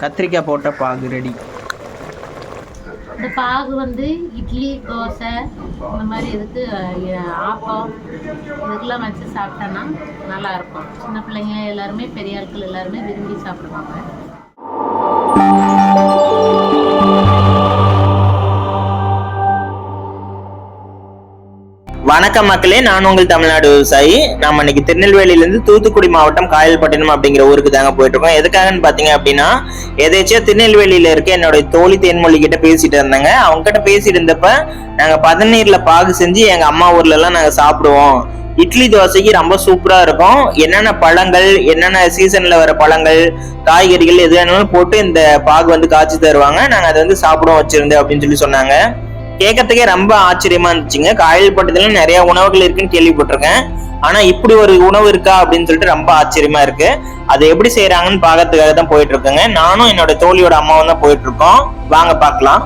கத்திரிக்காய் போட்ட பாகு ரெடி இந்த பாகு வந்து இட்லி தோசை இந்த மாதிரி இதுக்கு ஆப்பம் இதுக்கெல்லாம் வச்சு சாப்பிட்டோன்னா நல்லா இருக்கும். சின்ன பிள்ளைங்க எல்லாருமே பெரிய ஆட்கள் எல்லாருமே விரும்பி சாப்பிடுவாங்க. வணக்கம் மக்களே நான் உங்கள் தமிழ்நாடு விவசாயி. நம்ம இன்னைக்கு திருநெல்வேலியிலேருந்து தூத்துக்குடி மாவட்டம் காயல்பட்டினம் அப்படிங்கிற ஊருக்கு தாங்க போயிட்டு இருக்கோம் எதுக்காகன்னு பார்த்தீங்க அப்படின்னா எதேச்சியா திருநெல்வேலியில் இருக்க என்னோட தோழி தேன்மொழி கிட்ட பேசிட்டு இருந்தாங்க. அவங்க கிட்ட பேசிட்டு இருந்தப்ப நாங்கள் பதநீரில் பாகு செஞ்சு எங்கள் அம்மா ஊர்லலாம் நாங்கள் சாப்பிடுவோம். இட்லி தோசைக்கு ரொம்ப சூப்பராக இருக்கும். என்னென்ன பழங்கள் என்னென்ன சீசனில் வர பழங்கள் காய்கறிகள் எது வேணாலும் போட்டு இந்த பாகு வந்து காய்ச்சி தருவாங்க. நாங்கள் அதை வந்து சாப்பிடுவோம் வச்சுருந்தேன் அப்படின்னு சொல்லி சொன்னாங்க. கேட்கறதுக்கே ரொம்ப ஆச்சரியமா இருந்துச்சுங்க. காயல்பட்டத்துல நிறைய உணவுகள் இருக்குன்னு கேள்விப்பட்டிருக்கேன். ஆனா இப்படி ஒரு உணவு இருக்கா அப்படின்னு சொல்லிட்டு ரொம்ப ஆச்சரியமா இருக்கு. அதை எப்படி செய்யறாங்கன்னு பாக்கிறதுக்காக தான் போயிட்டு இருக்கேங்க. நானும் என்னோட தோழியோட அம்மாவும் தான் போயிட்டு இருக்கோம். வாங்க பாக்கலாம்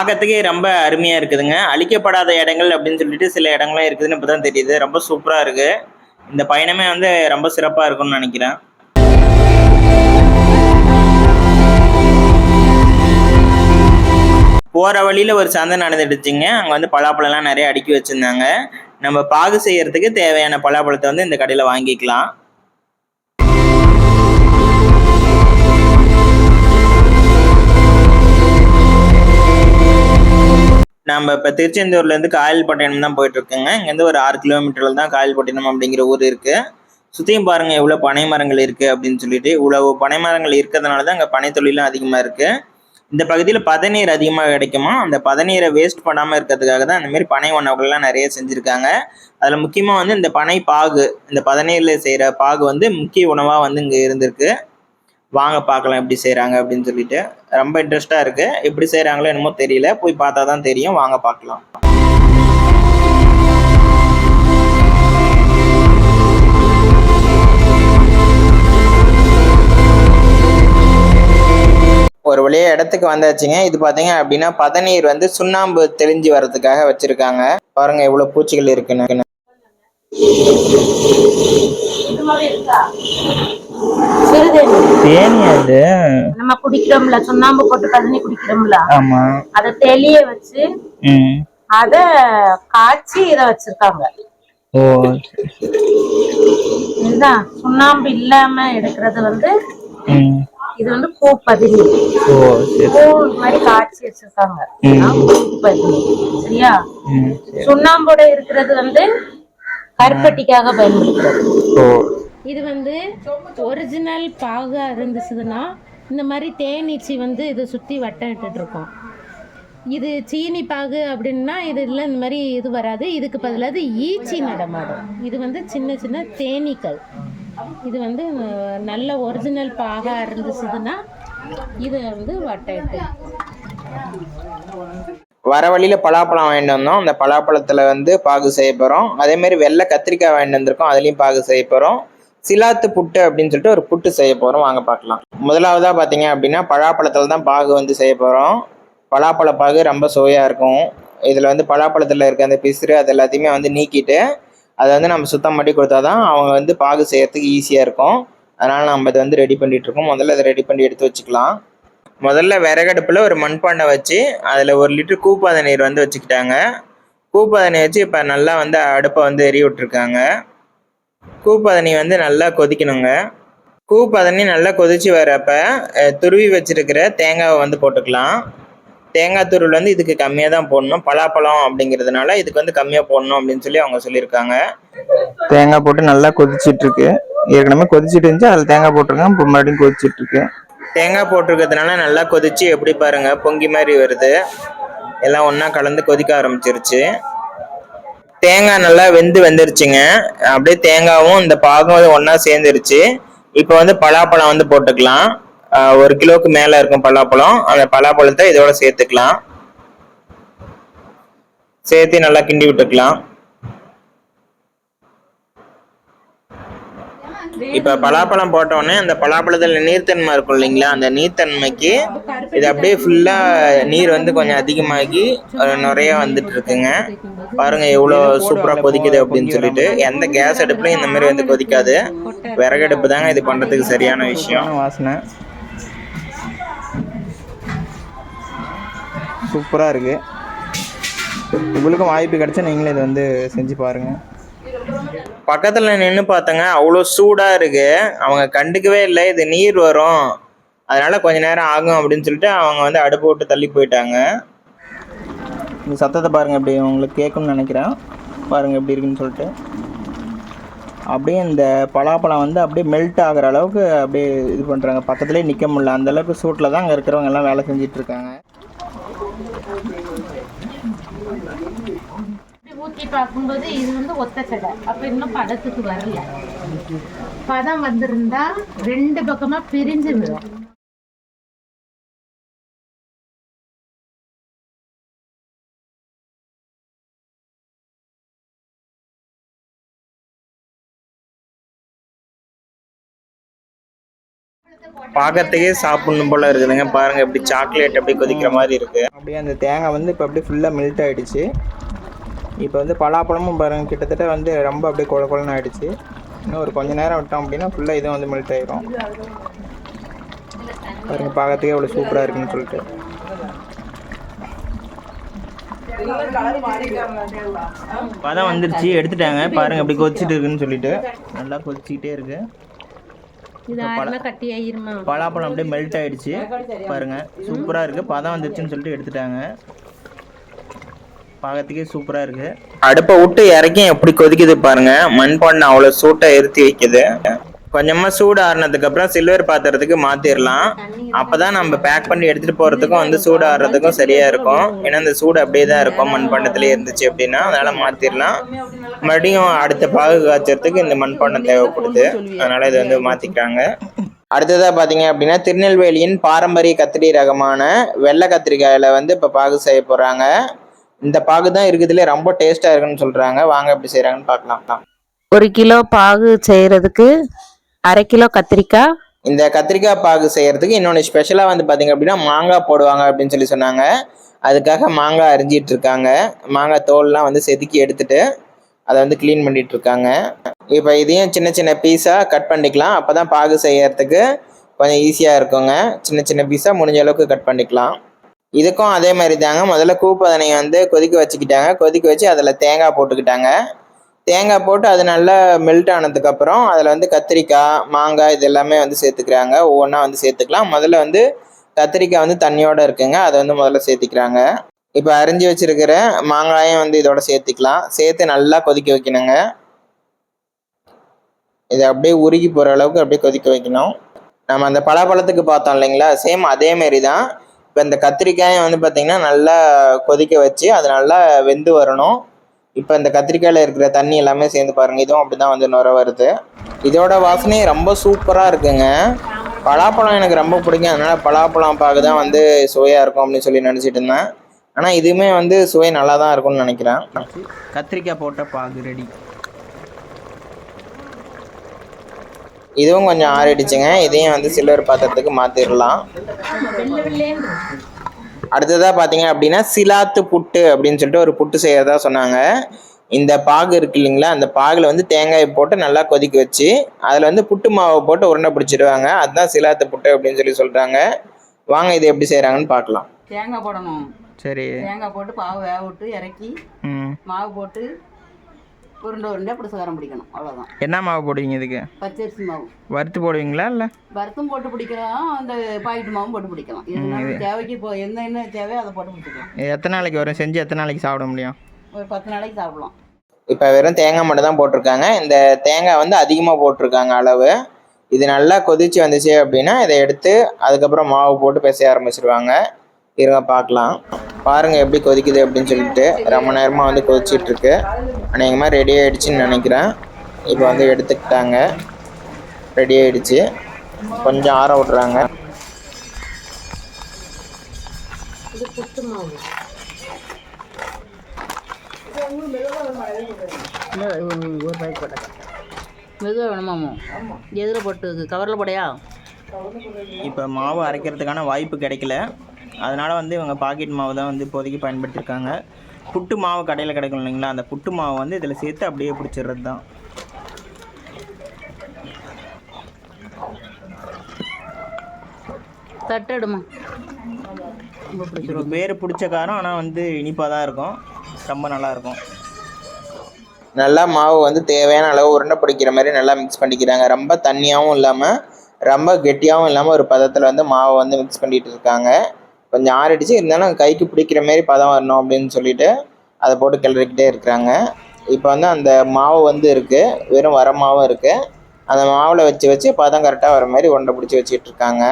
பார்க்கறதுக்கே ரொம்ப அருமையாக இருக்குதுங்க. அழிக்கப்படாத இடங்கள் அப்படின்னு சொல்லிட்டு சில இடங்கள்லாம் இருக்குதுன்னு இப்பதான் தெரியுது. ரொம்ப சூப்பராக இருக்குது இந்த பயணமே வந்து ரொம்ப சிறப்பாக இருக்கும்னு நினைக்கிறேன். போகிற வழியில் ஒரு சந்தை நடந்துடுச்சுங்க. அங்கே வந்து பலாப்பழம்லாம் நிறைய அடுக்கி வச்சுருந்தாங்க. நம்ம பாகு செய்கிறதுக்கு தேவையான பலாப்பழத்தை வந்து இந்த கடையில் வாங்கிக்கலாம். நம்ம இப்போ திருச்செந்தூர்லேருந்து காயல்பட்டினம் தான் போயிட்டு இருக்கோங்க இங்கேருந்து ஒரு ஆறு கிலோமீட்டரில் தான் காயல்பட்டினம் அப்படிங்கிற ஊர் இருக்கு. சுற்றியும் பாருங்க எவ்வளோ பனை மரங்கள் இருக்குது அப்படின்னு சொல்லிட்டு இவ்வளோ பனை மரங்கள் இருக்கிறதுனால தான் அங்கே பனை தொழிலும் அதிகமாக இருக்குது இந்த பகுதியில் பதநீர் அதிகமாக கிடைக்குமா? அந்த பதநீரை வேஸ்ட் பண்ணாமல் இருக்கிறதுக்காக தான் இந்தமாரி பனை உணவுகள்லாம் நிறைய செஞ்சுருக்காங்க. அதில் முக்கியமாக வந்து இந்த பனை பாகு இந்த பதநீரில் செய்கிற பாகு வந்து முக்கிய உணவாக வந்து இங்கே இருந்திருக்கு. வாங்க பார்க்கலாம் எப்படி செய்கிறாங்க அப்படின்னு சொல்லிட்டு ரொம்ப இன்ட்ரெஸ்டாக இருக்கு. எப்படி செய்கிறாங்களோ என்னமோ தெரியல. போய் பார்த்தா தான் தெரியும். வாங்க பார்க்கலாம். ஒரு வழியா இடத்துக்கு வந்தாச்சுங்க. இது பாத்தீங்க அப்படின்னா பதநீர் வந்து சுண்ணாம்பு தெளிஞ்சு வர்றதுக்காக வச்சிருக்காங்க. பாருங்க எவ்வளவு பூச்சிகள் இருக்குன்னு. நம்ம குடிக்கிறோம்ல சுண்ணாம்பு போட்டு பதனி குடிக்கிறோம்ல. ஆமா. அதை தெளிய வச்சு அத காய்ச்சி இத வச்சிருக்காங்க. ஓ. இதுதான். சுண்ணாம்பு இல்லாம எடுக்கிறது வந்து இது வந்து பூ பதினி. பூ மாதிரி காய்ச்சி வச்சிருக்காங்க. பூ பதினி. சரியா? சுண்ணாம்போட இருக்கிறது வந்து கருப்பட்டிக்காக பயன்படுத்துறது இது வந்து ஒரிஜினல் பாகா இருந்துச்சுன்னா இந்த மாதிரி தேனீச்சி வந்து இதை சுற்றி வட்டம் இட்டுட்டு இருக்கோம் இது சீனி பாகு அப்படின்னா இதுல இந்த மாதிரி இது வராது. இதுக்கு பதிலாக ஈச்சி நடமாடும். இது வந்து சின்ன சின்ன தேனீக்கள். இது வந்து நல்ல ஒரிஜினல் பாகா இருந்துச்சுன்னா இது வந்து வட்டம் இட்டு வர வழியில பலாப்பழம் வாங்கிட்டு வந்தோம். அந்த பலாப்பழத்துல வந்து பாகு செய்ய போறோம். அதே மாதிரி வெள்ளை கத்திரிக்காய் வாங்கிட்டு வந்திருக்கோம். அதுலயும் பாகு செய்ய போறோம். சிலாத்து புட்டு அப்படின்னு சொல்லிட்டு ஒரு புட்டு செய்ய போறோம். வாங்க பார்க்கலாம். முதலாவதா பாத்தீங்க அப்படின்னா பலாப்பழத்துல தான் பாகு வந்து செய்ய போறோம். பலாப்பழ பாகு ரொம்ப சுவையா இருக்கும். இதுல வந்து பலாப்பழத்துல இருக்க அந்த பிசுறு அது எல்லாத்தையுமே வந்து நீக்கிட்டு அதை வந்து நம்ம சுத்தம் பண்ணி கொடுத்தாதான் அவங்க வந்து பாகு செய்யறதுக்கு ஈஸியா இருக்கும். அதனால நம்ம இதை வந்து ரெடி பண்ணிட்டு இருக்கோம். முதல்ல அதை ரெடி பண்ணி எடுத்து வச்சுக்கலாம். முதல்ல விறகடுப்பில் ஒரு மண்பாண்டை வச்சு அதில் ஒரு லிட்டர் கூப்பாத நீர் வந்து வச்சுக்கிட்டாங்க. கூப்பாத நீர் வச்சு இப்போ நல்லா வந்து அடுப்பை வந்து எரிய விட்டுருக்காங்க. கூப்பதனி வந்து நல்லா கொதிக்கணுங்க. கூப்பதனி நல்லா கொதிச்சு வரப்ப துருவி வச்சிருக்கிற தேங்காவை வந்து போட்டுக்கலாம். தேங்காய் துருவில் வந்து இதுக்கு கம்மியாக தான் போடணும். பலாப்பழம் அப்படிங்கிறதுனால இதுக்கு வந்து கம்மியாக போடணும் அப்படின்னு சொல்லி அவங்க சொல்லியிருக்காங்க. தேங்காய் போட்டு நல்லா கொதிச்சிட்டுருக்கு ஏற்கனவே கொதிச்சிட்டு இருந்துச்சு அதில் தேங்காய் போட்டிருக்கேன் இப்போ மறுபடியும் கொதிச்சிட்டு தேங்காய் போட்டிருக்கிறதுனால நல்லா கொதிச்சு எப்படி பாருங்க பொங்கி மாதிரி வருது. எல்லாம் ஒன்றா கலந்து கொதிக்க ஆரம்பிச்சிருச்சு. தேங்காய் நல்லா வெந்து வெந்துருச்சுங்க. அப்படியே தேங்காவும் இந்த பாகம் ஒன்றா சேர்ந்துருச்சு. இப்போ வந்து பலாப்பழம் வந்து போட்டுக்கலாம். ஒரு கிலோவுக்கு மேலே இருக்கும் பலாப்பழம். அந்த பலாப்பழத்தை இதோட சேர்த்துக்கலாம். சேர்த்து நல்லா கிண்டி விட்டுக்கலாம். இப்போ பலாப்பழம் போட்டோடனே அந்த பலாப்பழத்தில் நீர்த்தன்மை இருக்கும் இல்லைங்களா? அந்த நீர்த்தன்மைக்கு இது அப்படியே ஃபுல்லாக நீர் வந்து கொஞ்சம் அதிகமாகி நிறைய வந்துட்டு இருக்குங்க பாருங்க எவ்வளோ சூப்பராக கொதிக்குது அப்படின்னு சொல்லிட்டு. எந்த கேஸ் அடுப்புலையும் இந்த மாதிரி வந்து கொதிக்காது. விறகடுப்பு தாங்க இது பண்ணுறதுக்கு சரியான விஷயம். வாசனை. சூப்பராக இருக்குது உங்களுக்கும் வாய்ப்பு கிடைச்சா நீங்களும் இதை வந்து செஞ்சு பாருங்கள் பக்கத்தில் நின்று பார்த்தங்க அவ்வளோ சூடாக இருக்கு. அவங்க கண்டுக்கவே இல்லை இது நீர் வரும். அதனால கொஞ்ச நேரம் ஆகும் அப்படின்னு சொல்லிட்டு அவங்க வந்து அடுப்பு விட்டு தள்ளி போயிட்டாங்க. இந்த சத்தத்தை பாருங்க எப்படி உங்களுக்கு கேட்கும்னு நினைக்கிறேன். பாருங்க எப்படி இருக்குன்னு சொல்லிட்டு. அப்படியே இந்த பலாப்பழம் வந்து அப்படியே மெல்ட் ஆகுற அளவுக்கு அப்படியே இது பண்ணுறாங்க பக்கத்துலேயே நிற்க முடியல. அந்தளவுக்கு சூட்டில் தான் அங்கே இருக்கிறவங்க எல்லாம் வேலை செஞ்சுட்டு ஊற்றி பார்க்கும்போது இது வந்து ஒத்த சடை. அப்போ இன்னும் பதத்துக்கு வரல. பதம் வந்திருந்தா ரெண்டு பக்கமாக பிரிஞ்சு விடும். பார்க்கறதுக்கே சாப்பிடணும் போல இருக்குதுங்க. பாருங்க எப்படி சாக்லேட் அப்படி கொதிக்கிற மாதிரி இருக்கு. அப்படியே அந்த தேங்காய் வந்து இப்போ அப்படியே ஃபுல்லாக மெல்ட் ஆயிடுச்சு. இப்போ வந்து பலாப்பழமும் பாருங்க கிட்டத்தட்ட வந்து ரொம்ப அப்படியே குழ குழன்னு ஆயிடுச்சு. இன்னும் ஒரு கொஞ்ச நேரம் விட்டோம் அப்படின்னா ஃபுல்லாக இதுவும் வந்து மெல்ட் ஆயிரும். பாருங்க பார்க்கறதுக்கே அவ்வளோ சூப்பராக இருக்குன்னு சொல்லிட்டு. பதம் வந்துருச்சு எடுத்துட்டாங்க. பாருங்க அப்படி கொதிச்சுட்டு இருக்குன்னு சொல்லிட்டு. நல்லா கொதிச்சுக்கிட்டே இருக்கு. பலாப்பழம் அப்படியே மெல்ட் ஆயிடுச்சு. பாருங்க சூப்பரா இருக்கு. பதம் வந்துருச்சுன்னு சொல்லிட்டு எடுத்துட்டாங்க. பார்க்கறதுக்கே சூப்பரா இருக்கு. அடுப்பை விட்டு இறக்கி எப்படி கொதிக்குது பாருங்க. மண்பானை அவ்வளோ சூட்டை இருத்தி வைக்குது. கொஞ்சமா சூடு ஆறுனதுக்கு அப்புறம் சில்வர் பாத்திரத்துக்கு மாத்திரலாம். அப்பதான் நம்ம பேக் பண்ணி எடுத்துட்டு போறதுக்கும் வந்து சூடு ஆறுறதுக்கும் சரியா இருக்கும். ஏன்னா இந்த சூடு அப்படியே தான் இருக்கும். மண்பாண்டத்துல இருந்துச்சு அப்படின்னா அதனால மாத்திரலாம். மறுபடியும் அடுத்த பாகு காய்ச்சறதுக்கு இந்த மண்பாண்டம் தேவைப்படுது. அதனால இதை வந்து மாத்திக்கிறாங்க. அடுத்ததா பாத்தீங்க அப்படின்னா திருநெல்வேலியின் பாரம்பரிய கத்திரி ரகமான வெள்ளை கத்திரிக்காயில வந்து இப்ப பாகு செய்ய போறாங்க. இந்த பாகு தான் இருக்குதுல ரொம்ப டேஸ்டா இருக்குன்னு சொல்றாங்க. வாங்க எப்படி செய்றாங்கன்னு பார்க்கலாம். ஒரு கிலோ பாகு செய்யறதுக்கு அரை கிலோ கத்திரிக்காய். இந்த கத்திரிக்காய் பாகு செய்யறதுக்கு இன்னொன்று ஸ்பெஷலாக வந்து பார்த்தீங்க அப்படின்னா மாங்காய் போடுவாங்க அப்படின்னு சொல்லி சொன்னாங்க. அதுக்காக மாங்காய் அரிஞ்சிட்டு இருக்காங்க. மாங்காய் தோல்லாம் வந்து செதுக்கி எடுத்துட்டு அதை வந்து க்ளீன் பண்ணிட்டு இருக்காங்க. இப்போ இதையும் சின்ன சின்ன பீஸாக கட் பண்ணிக்கலாம். அப்போ தான் பாகு செய்யறதுக்கு கொஞ்சம் ஈஸியாக இருக்குங்க. சின்ன சின்ன பீஸாக முடிஞ்ச அளவுக்கு கட் பண்ணிக்கலாம். இதுக்கும் அதே மாதிரி தாங்க. முதல்ல கூப்பதனையை வந்து கொதிக்க வச்சுக்கிட்டாங்க. கொதிக்க வச்சு அதில் தேங்காய் போட்டுக்கிட்டாங்க. தேங்காய் போட்டு அது நல்லா மெல்ட் ஆனதுக்கப்புறம் அதில் வந்து கத்திரிக்காய் மாங்காய் இது எல்லாமே வந்து சேர்த்துக்கிறாங்க. ஒவ்வொன்றா வந்து சேர்த்துக்கலாம். முதல்ல வந்து கத்திரிக்காய் வந்து தண்ணியோடு இருக்குங்க. அதை வந்து முதல்ல சேர்த்துக்கிறாங்க. இப்போ அரிஞ்சு வச்சுருக்கிற மாங்காயும் வந்து இதோட சேர்த்துக்கலாம். சேர்த்து நல்லா கொதிக்க வைக்கணுங்க. இதை அப்படியே உருகி போகிற அளவுக்கு அப்படியே கொதிக்க வைக்கணும். நம்ம அந்த பலாப்பழத்துக்கு பார்த்தோம் இல்லைங்களா? சேம் அதே தான். இப்போ இந்த கத்திரிக்காயை வந்து பார்த்திங்கன்னா நல்லா கொதிக்க வச்சு அது நல்லா வெந்து வரணும். இப்போ இந்த கத்திரிக்காயில் இருக்கிற தண்ணி எல்லாமே சேர்ந்து பாருங்கள் இதுவும் அப்படி தான் வந்து நுர வருது. இதோட வாசனையே ரொம்ப சூப்பராக இருக்குங்க. பலாப்பழம் எனக்கு ரொம்ப பிடிக்கும். அதனால் பலாப்பழம் பார்க்க தான் வந்து சுவையாக இருக்கும் அப்படின்னு சொல்லி நினச்சிட்டு இருந்தேன். ஆனால் இதுவுமே வந்து சுவை நல்லா தான் இருக்கும்னு நினைக்கிறேன். கத்திரிக்காய் போட்ட பாகு ரெடி இதுவும் கொஞ்சம் ஆறிடுச்சுங்க. இதையும் வந்து சில்வர் பாத்திரத்துக்கு மாற்றிடலாம் அடுத்ததாக பார்த்தீங்க அப்படின்னா சிலாத்து புட்டு அப்படின்னு சொல்லிட்டு ஒரு புட்டு செய்யறதா சொன்னாங்க. இந்த பாகு இருக்கு இல்லைங்களா அந்த பாகுல வந்து தேங்காயை போட்டு நல்லா கொதிக்க வச்சு அதில் வந்து புட்டு மாவை போட்டு உருண்டை பிடிச்சிடுவாங்க அதுதான் சிலாத்து புட்டு அப்படின்னு சொல்லி சொல்கிறாங்க வாங்க இது எப்படி செய்கிறாங்கன்னு பார்க்கலாம். தேங்காய் போடணும். சரி. தேங்காய் போட்டு பாவு வேக விட்டு இறக்கி மாவு போட்டு உருண்டை உருண்டை அப்படி சுகரம் பிடிக்கணும். அவ்வளோதான் என்ன மாவு போடுவீங்க இதுக்கு? பச்சரிசி மாவு. வறுத்து போடுவீங்களா இல்லை? வறுத்தும் போட்டு பிடிக்கலாம். அந்த பாக்கெட் மாவும் போட்டு பிடிக்கலாம். நம்ம தேவைக்கு இப்போ என்ன என்ன தேவையோ அதை போட்டு பிடிச்சிக்கலாம். எத்தனை நாளைக்கு வரும்? செஞ்சு எத்தனை நாளைக்கு சாப்பிட முடியும்? ஒரு பத்து நாளைக்கு சாப்பிடலாம். இப்போ வெறும் தேங்காய் மட்டும் தான் போட்டிருக்காங்க. இந்த தேங்காய் வந்து அதிகமாக போட்டிருக்காங்க அளவு. இது நல்லா கொதிச்சு வந்துச்சு அப்படின்னா இதை எடுத்து அதுக்கப்புறம் மாவு போட்டு பிசைய ஆரம்பிச்சிருவாங்க. இருங்க பார்க்கலாம். பாருங்க எப்படி கொதிக்குது அப்படின்னு சொல்லிட்டு ரொம்ப நேரமாக வந்து கொதிச்சிட்டு இருக்கு அநேகமாக ரெடி ஆயிடுச்சுன்னு நினைக்கிறேன். இப்போ வந்து எடுத்துக்கிட்டாங்க. ரெடி ஆயிடுச்சு. கொஞ்சம் ஆற விட்றாங்க. ஒரு ரூபாய்க்கு போட்டேன் மெதுவாக வேணுமாமோ எதில் போட்டு கவரில் போடையா? இப்போ மாவு அரைக்கிறதுக்கான வாய்ப்பு கிடைக்கல. அதனால் வந்து இவங்க பாக்கெட் மாவு தான் வந்து இப்போதைக்கு பயன்படுத்தியிருக்காங்க புட்டு மாவு கடையில் கிடைக்கும் இல்லைங்களா? அந்த புட்டு மாவு வந்து இதில் சேர்த்து அப்படியே பிடிச்சிடுறது தான். தட்டடுமா? பேர் பிடிச்ச காரம் ஆனால் வந்து இனிப்பாக தான் இருக்கும். ரொம்ப நல்லா இருக்கும். நல்லா மாவு வந்து தேவையான அளவு உருண்டை பிடிக்கிற மாதிரி நல்லா மிக்ஸ் பண்ணிக்கிறாங்க. ரொம்ப தண்ணியாகவும் இல்லாமல் ரொம்ப கெட்டியாகவும் இல்லாமல் ஒரு பதத்தில் வந்து மாவை வந்து மிக்ஸ் பண்ணிட்டு இருக்காங்க. கொஞ்சம் ஆறிடுச்சு. இருந்தாலும் கைக்கு பிடிக்கிற மாதிரி பதம் வரணும் அப்படின்னு சொல்லிட்டு அதை போட்டு கிளறிக்கிட்டே இருக்கிறாங்க. இப்போ வந்து அந்த மாவு வந்து இருக்குது வெறும் வர மாவும் இருக்குது அந்த மாவில் வச்சு வச்சு பதம் கரெக்டாக வர மாதிரி உருண்டை பிடிச்சி வச்சுட்டு இருக்காங்க.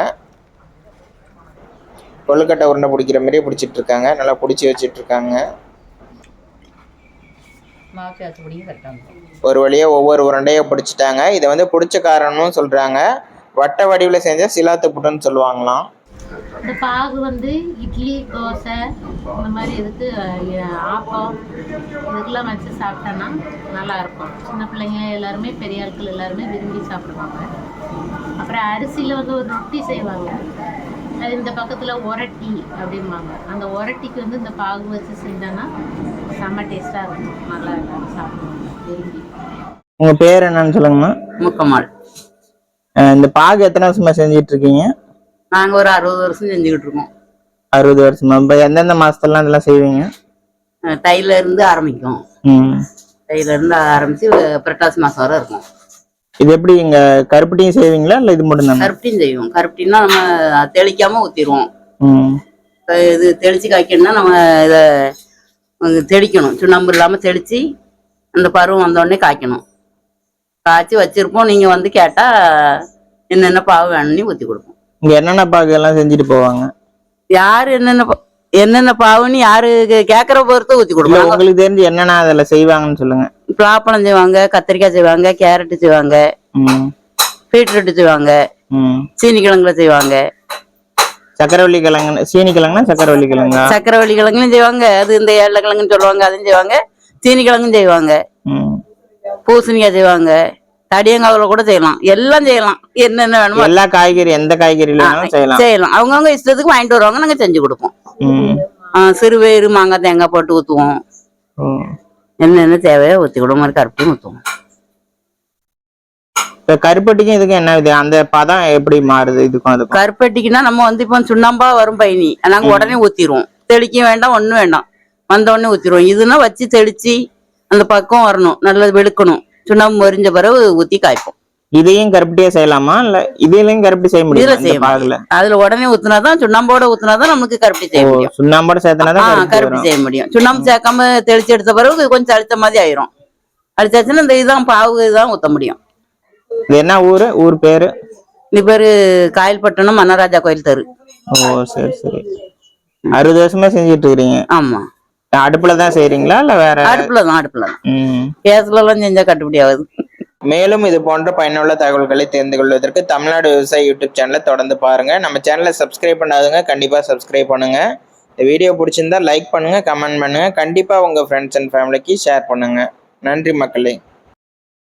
கொழுக்கட்டை உருண்டை பிடிக்கிற மாதிரியே பிடிச்சிட்டு இருக்காங்க. நல்லா பிடிச்சி வச்சுட்டு இருக்காங்க. ஒரு வழியாக ஒவ்வொரு உருண்டையை பிடிச்சிட்டாங்க. இதை வந்து பிடிச்ச காரணம்னு சொல்கிறாங்க வட்ட வடிவில் செஞ்ச சிலாத்து புட்டுன்னு சொல்லுவாங்களாம். இந்த பாகு வந்து இட்லி தோசை இந்த மாதிரி இதுக்கு ஆப்பம் இதுக்கெல்லாம் வச்சு சாப்பிட்டோன்னா நல்லா இருக்கும் சின்ன பிள்ளைங்க எல்லாருமே பெரிய ஆட்கள் எல்லாருமே விரும்பி சாப்பிடுவாங்க. அப்புறம் அரிசியில் வந்து ஒரு ரொட்டி செய்வாங்க. அது இந்த பக்கத்தில் ஒரட்டி அப்படிம்பாங்க. அந்த ஒரட்டிக்கு வந்து இந்த பாகு வச்சு செஞ்சோன்னா செம்ம டேஸ்ட்டாக இருக்கும். நல்லா இருக்கும் சாப்பிடுவாங்க விரும்பி. உங்கள் பேர் என்னன்னு சொல்லுங்கம்மா. முக்கமால் அஹ் இந்த பாகு எத்தனை வருஷமா செஞ்சிட்டு நாங்கள் ஒரு அறுபது வருஷம் செஞ்சுக்கிட்டு இருக்கோம். அறுபது வருஷமா? இப்போ எந்தெந்த மாதத்துலலாம் இதெல்லாம் செய்வீங்க? அஹ் தையில இருந்து ஆரம்பிக்கும். ம். தையில இருந்து ஆரம்பித்து புரட்டாசி மாதம் வரை இருக்கும். இது எப்படி இங்கே கருப்பட்டியும் செய்வீங்களா? இல்லை இது மட்டும் தானே? கருப்பட்டியும் செய்வோம். கருப்பட்டின்னா நம்ம தெளிக்காமல் ஊற்றிடுவோம் ம். இது தெளித்து காய்க்கணும்னா நம்ம இதை தெளிக்கணும். சுண்ணாம்பு இல்லாமல் தெளித்து அந்த பருவம் வந்தோடனே காய்க்கணும். காய்ச்சி வச்சுருப்போம். நீங்கள் வந்து கேட்டால் என்னென்ன பாவு வேணும்னு ஊற்றி கொடுப்போம். இங்கே என்னென்ன பாகு எல்லாம் செஞ்சுட்டு போவாங்க? யார் என்னென்ன என்னென்ன பாவுன்னு யாரு கேட்குற பொறுத்து இல்லை கொடுப்போம் உங்களுக்கு தெரிஞ்சு என்னென்ன அதில் செய்வாங்கன்னு சொல்லுங்க. பலாப்பழம் செய்வாங்க கத்திரிக்காய் செய்வாங்க கேரட்டு செய்வாங்க ம். பீட்ரூட்டு செய்வாங்க சீனி கிழங்குல செய்வாங்க. சக்கரவள்ளி கிழங்கு சீனி கிழங்குனா சக்கரவள்ளி கிழங்கா? சக்கரவள்ளி கிழங்குலையும் செய்வாங்க அது இந்த ஏழை கிழங்குன்னு சொல்லுவாங்க அதையும் செய்வாங்க சீனி கிழங்கும் செய்வாங்க பூசணிக்காய் செய்வாங்க. தடியங்காவில கூட செய்யலாம். எல்லாம் செய்யலாம். என்னென்ன வேணுமோ எல்லா காய்கறி எந்த வேணாலும் செய்யலாம். செய்யலாம். அவங்கவுங்க இஷ்டத்துக்கு வாங்கிட்டு வருவாங்க. நாங்க செஞ்சு கொடுப்போம். சிறுபயிறு மாங்காய் தேங்காய் போட்டு ஊற்றுவோம் என்னென்ன தேவையோ ஊற்றி கொடுக்க மாதிரி கருப்பையும் ஊற்றுவோம் இப்போ கருப்பட்டிக்கும் இதுக்கும் என்ன இது அந்த பதம் எப்படி மாறுது? இதுக்கும் அதுக்கும்? கருப்பட்டிக்குன்னா நம்ம வந்து இப்போ சுண்ணாம்பா வரும் பயணி நாங்க உடனே ஊத்திடுவோம் தெளிக்க வேண்டாம் ஒண்ணும் வேண்டாம். வந்த உடனே ஊத்திடுவோம் இதுனா வச்சு தெளிச்சு அந்த பக்கம் வரணும். நல்லா வெளுக்கணும். சுண்ணாம்பு மொரிஞ்ச பிறகு ஊத்தி காய்ப்போம். இதையும் கருப்பட்டியே செய்யலாமா? இல்ல இதுலயும் கருப்பட்டி செய்ய முடியும்? அதுல உடனே ஊத்துனாதான் சுண்ணாம்போட ஊத்துனாதான் நமக்கு கருப்பட்டி செய்ய முடியும். சுண்ணாம்போட சேர்த்தனாதான் கருப்பட்டி செய்ய முடியும். சுண்ணாம்பு சேர்க்காம தெளிச்சு எடுத்த பிறகு கொஞ்சம் அழுத்த மாதிரி ஆயிரும். அடிச்சாச்சுன்னா இந்த இதுதான் பாவு இதுதான் ஊத்த முடியும். இது என்ன ஊரு? ஊர் பேரு? இந்த பேரு காயல்பட்டணம் மன்னராஜா கோயில் தெரு. ஓ சரி சரி. அறுபது வருஷமா செஞ்சுட்டு இருக்கிறீங்க. ஆமா. அடுப்புல தான் செய்றீங்களா இல்ல வேற? அடுப்புல தான் அடுப்புல தான் கேஸ்ல எல்லாம் செஞ்சா கட்டுப்படி ஆகுது. மேலும் இது போன்ற பயனுள்ள தகவல்களை தெரிந்து கொள்வதற்கு தமிழ்நாடு விவசாய யூடியூப் சேனலை தொடர்ந்து பாருங்க. நம்ம சேனலை சப்ஸ்கிரைப் பண்ணாதவங்க கண்டிப்பா சப்ஸ்கிரைப் பண்ணுங்க. இந்த வீடியோ பிடிச்சிருந்தா லைக் பண்ணுங்க கமெண்ட் பண்ணுங்க. கண்டிப்பா உங்க ஃப்ரெண்ட்ஸ் அண்ட் ஃபேமிலிக்கு ஷேர் பண்ணுங்க. நன்றி மக்களே.